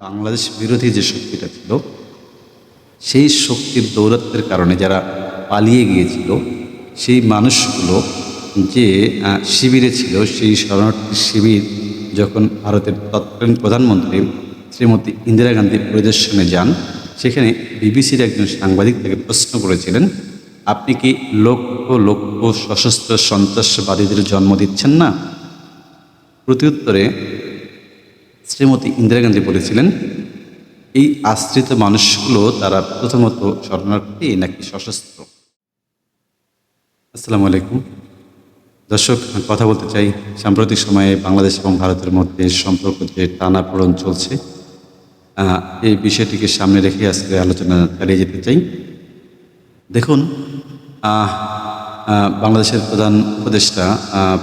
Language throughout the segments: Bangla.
বাংলাদেশ বিরোধী যে শক্তিটা ছিল, সেই শক্তির দৌরাত্বের কারণে যারা পালিয়ে গিয়েছিল, সেই মানুষগুলো যে শিবিরে ছিল, সেই শরণার্থী শিবির যখন ভারতের তৎকালীন প্রধানমন্ত্রী শ্রীমতী ইন্দিরা গান্ধী পরিদর্শনে যান, সেখানে বিবিসির একজন সাংবাদিক তাকে প্রশ্ন করেছিলেন, আপনি কি লক্ষ লক্ষ সশস্ত্র সন্ত্রাসবাদীদের জন্ম দিচ্ছেন না? প্রত্যুত্তরে শ্রীমতী ইন্দিরা গান্ধী বলেছিলেন, এই আশ্রিত মানুষগুলো তারা প্রথমত শরণার্থী নাকি সশস্ত্র? আসসালামু আলাইকুম। দর্শক কথা বলতে চাই সাম্প্রতিক সময়ে বাংলাদেশ এবং ভারতের মধ্যে সম্পর্ক যে টানাপোড়ন চলছে এই বিষয়টিকে সামনে রেখে আজকে আলোচনা চালিয়ে যেতে চাই। দেখুন বাংলাদেশের প্রধান উপদেষ্টা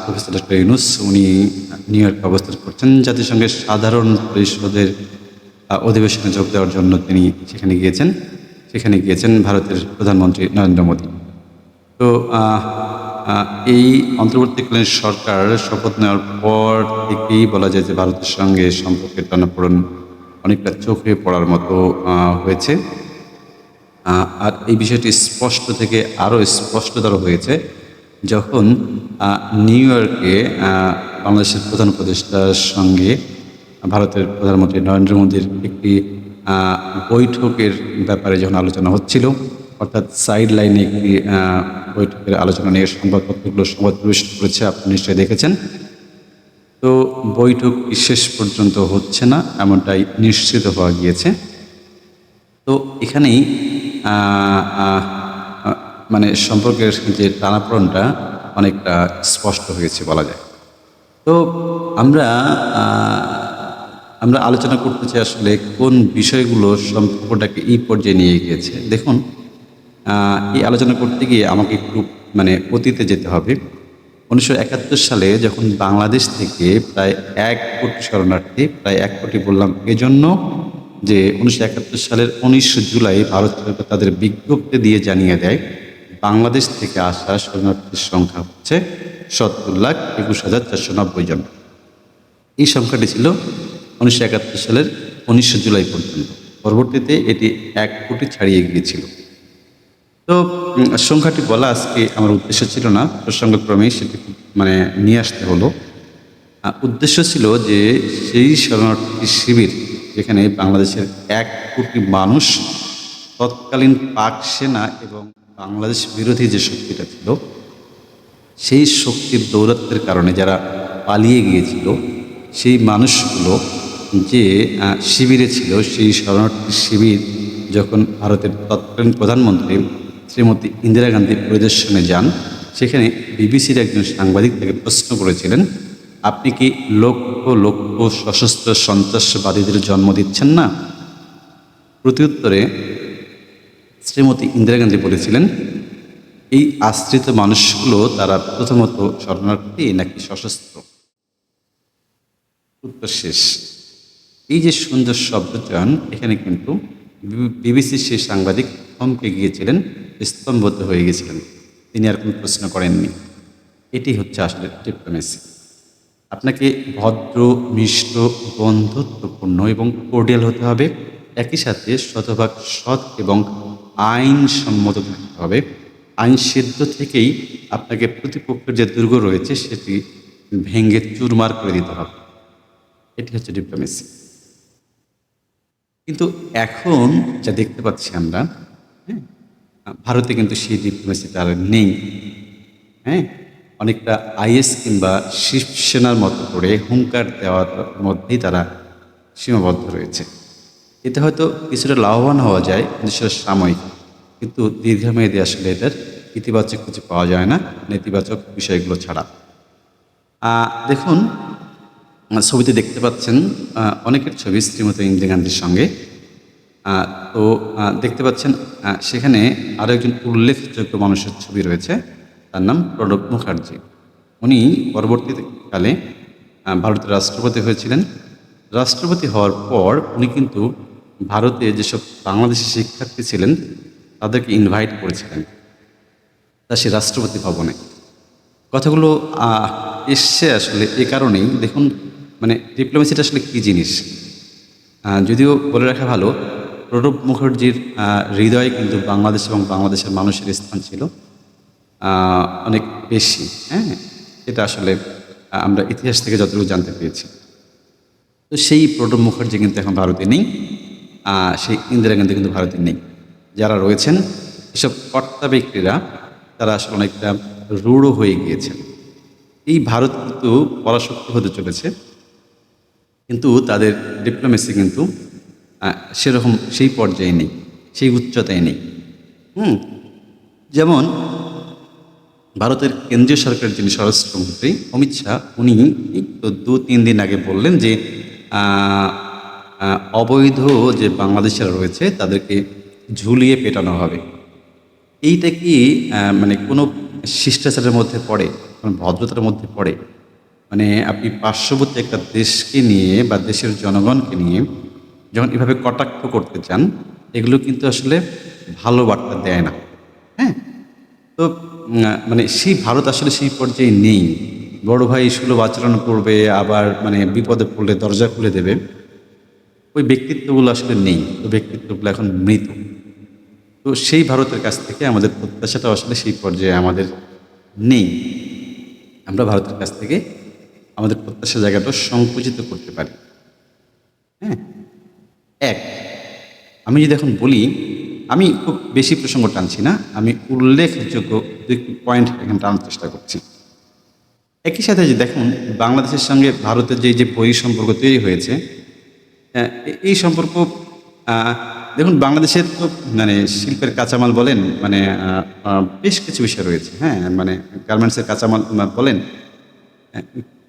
প্রফেসর ডক্টর ইউনুস, উনি নিউ ইয়র্কে অবস্থান করছেন। জাতিসংঘের সাধারণ পরিষদের অধিবেশনে যোগ দেওয়ার জন্য তিনি সেখানে গিয়েছেন। সেখানে গিয়েছেন ভারতের প্রধানমন্ত্রী নরেন্দ্র মোদী। তো এই অন্তর্বর্তীকালীন সরকার শপথ নেওয়ার পর থেকেই বলা যায় যে ভারতের সঙ্গে সম্পর্কের টানাপোড়ন অনেকটা চোখে পড়ার মতো হয়েছে। আর এই বিষয়টি স্পষ্ট থেকে আরও স্পষ্টতর হয়েছে যখন নিউ ইয়র্কে বাংলাদেশের প্রধান উপদেষ্টার সঙ্গে ভারতের প্রধানমন্ত্রী নরেন্দ্র মোদীর একটি বৈঠকের ব্যাপারে যখন আলোচনা হচ্ছিল, অর্থাৎ সাইড লাইনে একটি বৈঠকের আলোচনা নিয়ে সংবাদপত্রগুলো সংবাদ প্রবেশ করেছে, আপনি নিশ্চয়ই দেখেছেন। তো বৈঠক শেষ পর্যন্ত হচ্ছে না, এমনটাই নিশ্চিত হওয়া গিয়েছে। তো এখানেই মানে সম্পর্কের যে টানাপড়নটা অনেকটা স্পষ্ট হয়েছে বলা যায়। তো আমরা আমরা আলোচনা করতে চাই আসলে কোন বিষয়গুলো সম্পর্কটাকে এই পর্যায়ে নিয়ে গিয়েছে। দেখুন এই আলোচনা করতে গিয়ে আমাকে একটু মানে অতীতে যেতে হবে। উনিশশো একাত্তর সালে যখন বাংলাদেশ থেকে প্রায় এক কোটি শরণার্থী, প্রায় এক কোটি বললাম, এজন্য যে উনিশশো একাত্তর সালের উনিশ জুলাই ভারত সরকার তাদের বিজ্ঞপ্তি দিয়ে জানিয়ে দেয়, বাংলাদেশ থেকে আসা শরণার্থীর সংখ্যা হচ্ছে সত্তর লাখ একুশ হাজার চারশো নব্বই জন। এই সংখ্যাটি ছিল উনিশশো একাত্তর সালের উনিশশো জুলাই পর্যন্ত। পরবর্তীতে এটি এক কোটি ছাড়িয়ে গিয়েছিল। তো সংখ্যাটি বলা আজকে আমার উদ্দেশ্য ছিল না প্রসঙ্গক্রমেই সেটি মানে নিয়ে আসতে হলো। উদ্দেশ্য ছিল যে সেই শরণার্থী শিবির যেখানে বাংলাদেশের এক কোটি মানুষ তৎকালীন পাক সেনা এবং বাংলাদেশ বিরোধী যে শক্তিটা ছিল, সেই শক্তির দৌরাত্বের কারণে যারা পালিয়ে গিয়েছিল, সেই মানুষগুলো যে শিবিরে ছিল, সেই শরণার্থী শিবির যখন ভারতের তৎকালীন প্রধানমন্ত্রী শ্রীমতী ইন্দিরা গান্ধী পরিদর্শনে যান, সেখানে বিবিসির একজন সাংবাদিক তাকে প্রশ্ন করেছিলেন আপনি কি লক্ষ লক্ষ সশস্ত্র সন্ত্রাসবাদীদের জন্ম দিচ্ছেন না? প্রত্যুত্তরে শ্রীমতী ইন্দিরা গান্ধী বলেছিলেন, এই আশ্রিত মানুষগুলো তারা প্রথমত শরণার্থী নাকি সশস্ত্র? উত্তর শেষ। এই যে সুন্দর শব্দচয়ন, এখানে কিন্তু বিবিসির সেই সাংবাদিক থমকে গিয়েছিলেন, স্তম্ভত হয়ে গেছিলেন তিনি আর কোনো প্রশ্ন করেননি। এটি হচ্ছে আসলে ডিপ্লোমেসি আপনাকে ভদ্র, মিষ্ট, বন্ধুত্বপূর্ণ এবং কোর্ডিয়াল হতে হবে। একই সাথে শতভাগ সৎ এবং আইনসম্মত থাকতে হবে। আইন সিদ্ধ থেকেই আপনাকে প্রতিপক্ষের যে দুর্গ রয়েছে, সেটি ভেঙে চুরমার করে দিতে হবে। এটি হচ্ছে ডিপ্লোমেসি কিন্তু এখন যা দেখতে পাচ্ছি আমরা হ্যাঁ ভারতে কিন্তু সেই ডিপ্লোমেসিটা আর নেই। হ্যাঁ অনেকটা আইএস কিংবা শিবসেনার মতো করে হুঙ্কার দেওয়ার মধ্যেই তারা সীমাবদ্ধ রয়েছে। এতে হয়তো কিছুটা লাভবান হওয়া যায়, কিন্তু সেটা সাময়িক। কিন্তু দীর্ঘমেয়াদী আসলে এটার ইতিবাচক কিছু পাওয়া যায় না, নেতিবাচক বিষয়গুলো ছাড়া। দেখুন, ছবিতে দেখতে পাচ্ছেন অনেকের ছবি শ্রীমতী ইন্দিরা গান্ধীর সঙ্গে। তো দেখতে পাচ্ছেন সেখানে আরও একজন উল্লেখযোগ্য মানুষের ছবি রয়েছে। তার নাম প্রণব মুখার্জি। উনি পরবর্তীকালে ভারতের রাষ্ট্রপতি হয়েছিলেন। রাষ্ট্রপতি হওয়ার পর উনি কিন্তু ভারতে যেসব বাংলাদেশি শিক্ষার্থী ছিলেন, তাদেরকে ইনভাইট করেছিলেন তা সে রাষ্ট্রপতি ভবনে। কথাগুলো এসছে আসলে এ কারণেই। দেখুন মানে ডিপ্লোমেসিটা আসলে কী জিনিস? যদিও বলে রাখা ভালো, প্রণব মুখার্জির হৃদয়ে কিন্তু বাংলাদেশ এবং বাংলাদেশের মানুষের স্থান ছিল। অনেক বেশি হ্যাঁ? এটা আসলে আমরা ইতিহাস থেকে যতটুকু জানতে পেরেছি। তো সেই প্রণব মুখার্জি কিন্তু এখন ভারতে নেই সেই ইন্দিরা গান্ধী কিন্তু ভারতে নেই। যারা রয়েছেন, এসব কর্তা ব্যক্তিরা তারা আসলে অনেকটা রূঢ় হয়ে গিয়েছেন। এই ভারত কিন্তু পরাশক্তি হতে চলেছে, কিন্তু তাদের ডিপ্লোমেসি কিন্তু সেরকম সেই পর্যায়ে নেই, সেই উচ্চতায় নেই। হুম? যেমন ভারতের কেন্দ্রীয় সরকারের যিনি স্বরাষ্ট্রমন্ত্রী, অমিত শাহ, উনি তো দু, তিন দিন আগে বললেন যে অবৈধ যে বাংলাদেশিরা রয়েছে, তাদেরকে ঝুলিয়ে পেটানো হবে। এইটা কি মানে কোনো শিষ্টাচারের মধ্যে পড়ে, কোনো ভদ্রতার মধ্যে পড়ে? মানে আপনি পার্শ্ববর্তী একটা দেশকে নিয়ে বা দেশের জনগণকে নিয়ে যখন এভাবে কটাক্ষ করতে চান, এগুলো কিন্তু আসলে ভালো বার্তা দেয় না। হ্যাঁ? তো মানে সেই ভারত আসলে সেই পর্যায়ে নেই। বড় ভাই সুলভ আচরণ করবে, আবার মানে বিপদে পড়লে দরজা খুলে দেবে। ওই ব্যক্তিত্বগুলো আসলে নেই। ওই ব্যক্তিত্বগুলো এখন মৃত। তো সেই ভারতের কাছ থেকে আমাদের প্রত্যাশাটা আসলে সেই পর্যায়ে আমাদের নেই। আমরা ভারতের কাছ থেকে আমাদের প্রত্যাশা জায়গাটা সংকুচিত করতে পারি। হ্যাঁ? এক, আমি যদি এখন বলি আমি খুব বেশি প্রসঙ্গ টানছি না, আমি উল্লেখযোগ্য দুই পয়েন্ট এখানে টানার চেষ্টা করছি। একই সাথে যে দেখুন, বাংলাদেশের সঙ্গে ভারতের যে যে বই সম্পর্ক তৈরি হয়েছে এই সম্পর্ক দেখুন বাংলাদেশের তো মানে শিল্পের কাঁচামাল বলেন মানে বেশ কিছু বিষয় রয়েছে হ্যাঁ মানে গার্মেন্টসের কাঁচামাল বলেন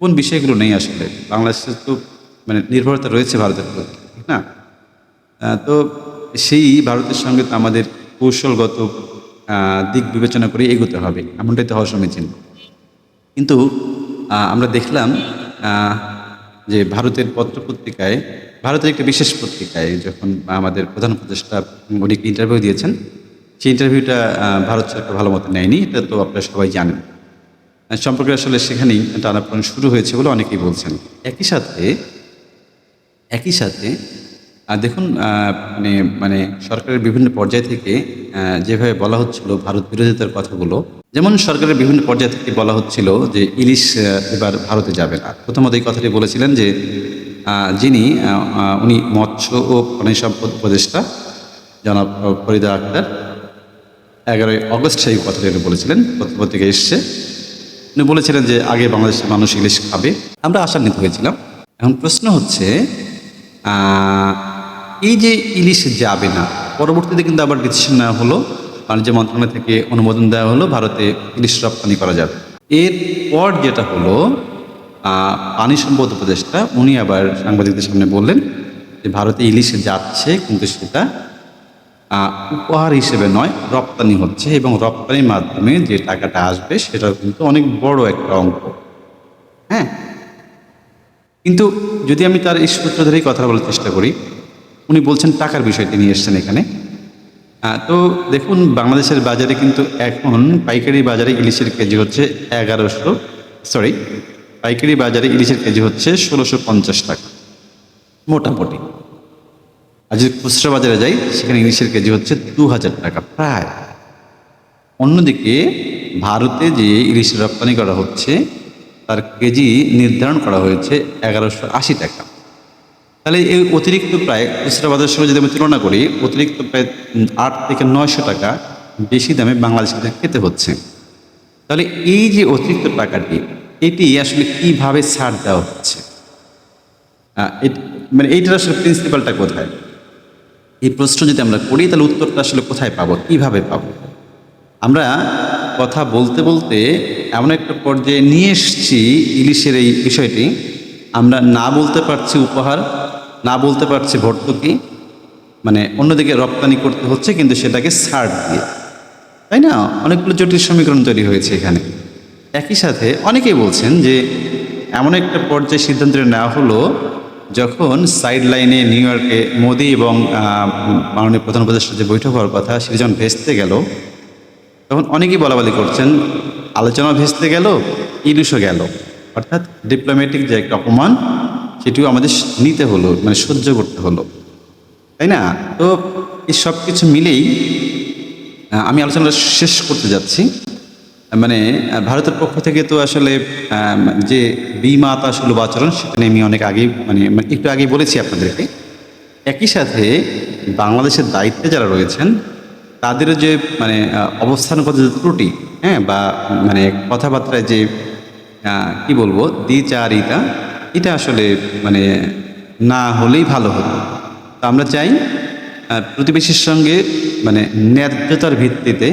কোন বিষয়গুলো নেই আসলে? বাংলাদেশের তো মানে নির্ভরতা রয়েছে ভারতের প্রতি না? তো সেই ভারতের সঙ্গে তো আমাদের কৌশলগত দিক বিবেচনা করে এগোতে হবে, এমনটাই তো হওয়া সমীচীন কিন্তু আমরা দেখলাম যে ভারতের পত্রপত্রিকায়, ভারতের একটা বিশেষ পত্রিকায় যখন আমাদের প্রধান উপদেষ্টা উনি ইন্টারভিউ দিয়েছেন, সেই ইন্টারভিউটা ভারত সরকার ভালো মতো নেয়নি, এটা তো আপনারা সবাই জানেন। সম্পর্কে আসলে সেখানেই টানাপোড়েন শুরু হয়েছে বলে অনেকেই বলছেন। একই সাথে একই সাথে আহ, দেখুন মানে মানে সরকারের বিভিন্ন পর্যায় থেকে যেভাবে বলা হচ্ছিল ভারত বিরোধিতার কথাগুলো যেমন সরকারের বিভিন্ন পর্যায় থেকে বলা হচ্ছিল যে ইলিশ এবার ভারতে যাবে না। প্রথমত এই কথাটি বলেছিলেন যে যিনি উনি মৎস্য ও প্রাণী সম্পদ উপদেষ্টা জনাব ফরিদা আক্তার। এগারোই অগস্ট সেই কথাটি উনি বলেছিলেন পত্রিকায় এসছে। উনি বলেছিলেন যে আগে বাংলাদেশের মানুষ ইলিশ খাবে। আমরা আশান্বিত হয়েছিলাম। এখন প্রশ্ন হচ্ছে এই যে ইলিশ যাবে না, পরবর্তীতে কিন্তু আবার ডিসিশন নেওয়া হলো, বাণিজ্য মন্ত্রণালয় থেকে অনুমোদন দেওয়া হলো, ভারতে ইলিশ রপ্তানি করা যাবে। এরপর যেটা হলো পানি সম্পদ উপদেষ্টা, উনি আবার সাংবাদিকদের সামনে বললেন যে ভারতে ইলিশ যাচ্ছে, কিন্তু সেটা উপহার হিসেবে নয়, রপ্তানি হচ্ছে এবং রপ্তানির মাধ্যমে যে টাকাটা আসবে, সেটাও কিন্তু অনেক বড় একটা অঙ্ক। হ্যাঁ? কিন্তু যদি আমি তার এই সূত্র ধরেই কথা বলার চেষ্টা করি উনি বলছেন টাকার বিষয়টি নিয়ে এসছেন এখানে। তো দেখুন, বাংলাদেশের বাজারে কিন্তু এখন পাইকারি বাজারে ইলিশের কেজি হচ্ছে এগারোশো সরি পাইকারি বাজারে ইলিশের কেজি হচ্ছে ষোলোশো পঞ্চাশ টাকা, মোটামুটি। আর যদি খুচরা বাজারে যাই, সেখানে ইলিশের কেজি হচ্ছে দু হাজার টাকা প্রায়। অন্যদিকে ভারতে যে ইলিশ রপ্তানি করা হচ্ছে, তার কেজি নির্ধারণ করা হয়েছে এগারোশো আশি টাকা। তাহলে এই অতিরিক্ত প্রায় খুচরা বাজারের সঙ্গে যদি আমি তুলনা করি, অতিরিক্ত প্রায় আট থেকে নয়শো টাকা বেশি দামে বাংলাদেশিদের খেতে হচ্ছে। তাহলে এই যে অতিরিক্ত টাকাটি, এটি আসলে কীভাবে ছাড় দেওয়া হচ্ছে? মানে এইটার আসলে প্রিন্সিপালটা কোথায়? এই প্রশ্ন যদি আমরা করি, তাহলে উত্তরটা আসলে কোথায় পাবো? কীভাবে পাবো? আমরা কথা বলতে বলতে এমন একটা পর্যায়ে নিয়ে এসছি ইলিশের এই বিষয়টি। আমরা না বলতে পারছি উপহার না বলতে পারছে ভর্তুকি মানে অন্যদিকে রপ্তানি করতে হচ্ছে, কিন্তু সেটাকে ছাড় দিয়ে। তাই না? অনেকগুলো জটিল সমীকরণ তৈরি হয়েছে এখানে। একই সাথে অনেকেই বলছেন যে, এমন একটা পর্যায়ে সিদ্ধান্ত নেওয়া হলো, যখন সাইড লাইনে নিউ ইয়র্কে মোদি এবং মাননীয় প্রধান উপদেষ্টার যে বৈঠক হওয়ার কথা সেটা যখন ভেস্তে গেল। তখন অনেকেই বলাবলি করছেন আলোচনা ভেস্তে গেল, ইলিশও গেল। অর্থাৎ ডিপ্লোম্যাটিক যে একটা অপমান সেটিও আমাদের নিতে হলো মানে সহ্য করতে হলো। তাই না? তো এই সব কিছু মিলেই আমি আলোচনাটা শেষ করতে যাচ্ছি। মানে ভারতের পক্ষ থেকে তো আসলে যে বিমাতা সুলভ আচরণ সেটা নিয়ে আমি অনেক আগেই মানে মানে একটু আগেই বলেছি আপনাদেরকে। একই সাথে বাংলাদেশের দায়িত্বে যারা রয়েছেন, তাদেরও যে মানে অবস্থানগত যে ত্রুটি হ্যাঁ বা মানে কথাবার্তায় যে কি বলব, দ্বিচারিতা এটা আসলে মানে না হলেই ভালো হতো। তো আমরা চাই প্রতিবেশীর সঙ্গে মানে ন্যায্যতার ভিত্তিতে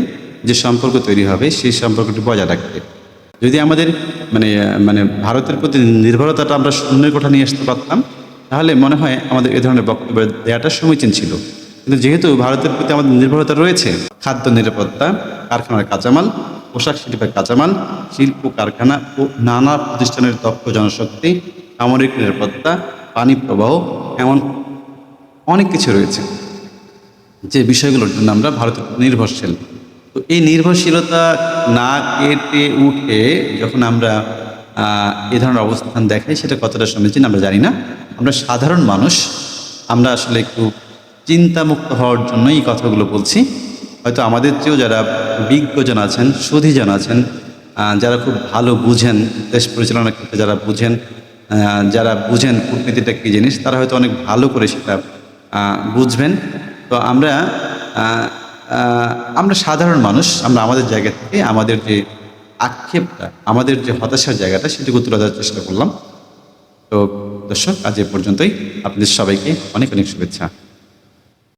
যে সম্পর্ক তৈরি হবে, সেই সম্পর্কটি বজায় রাখতে। যদি আমাদের মানে মানে ভারতের প্রতি নির্ভরতাটা আমরা শূন্যের কোঠা নিয়ে আসতে পারতাম, তাহলে মনে হয় আমাদের এ ধরনের বক্তব্য দেওয়াটা সমীচীন ছিল। কিন্তু যেহেতু ভারতের প্রতি আমাদের নির্ভরতা রয়েছে, খাদ্য নিরাপত্তা, কারখানার কাঁচামাল, পোশাক শিল্পের কাঁচামাল, শিল্প কারখানা ও নানা প্রতিষ্ঠানের দক্ষ জনশক্তি সামরিক নিরাপত্তা, পানি প্রবাহ, এমন অনেক কিছু রয়েছে। যে বিষয়গুলোর জন্য আমরা ভারতের নির্ভরশীল। তো এই নির্ভরশীলতা না কেটে উঠে যখন আমরা এ ধরনের অবস্থান দেখাই, সেটা কতটা সমীচীন আমরা জানি না। আমরা সাধারণ মানুষ, আমরা আসলে একটু চিন্তামুক্ত হওয়ার জন্য এই কথাগুলো বলছি। হয়তো আমাদের চেয়েও যারা বিজ্ঞজন আছেন, সুধীজন আছেন যারা খুব ভালো বুঝেন, দেশ পরিচালনার ক্ষেত্রে যারা বুঝেন যারা বুঝেন কূটনীতিটা কী জিনিস, তারা হয়তো অনেক ভালো করে সেটা বুঝবেন। তো আমরা আমরা সাধারণ মানুষ, আমরা আমাদের জায়গা থেকে আমাদের যে আক্ষেপটা, আমাদের যে হতাশার জায়গাটা, সেটুকু তুলে ধরার চেষ্টা করলাম। তো দর্শক, আজ এ পর্যন্তই। আপনাদের সবাইকে অনেক অনেক শুভেচ্ছা।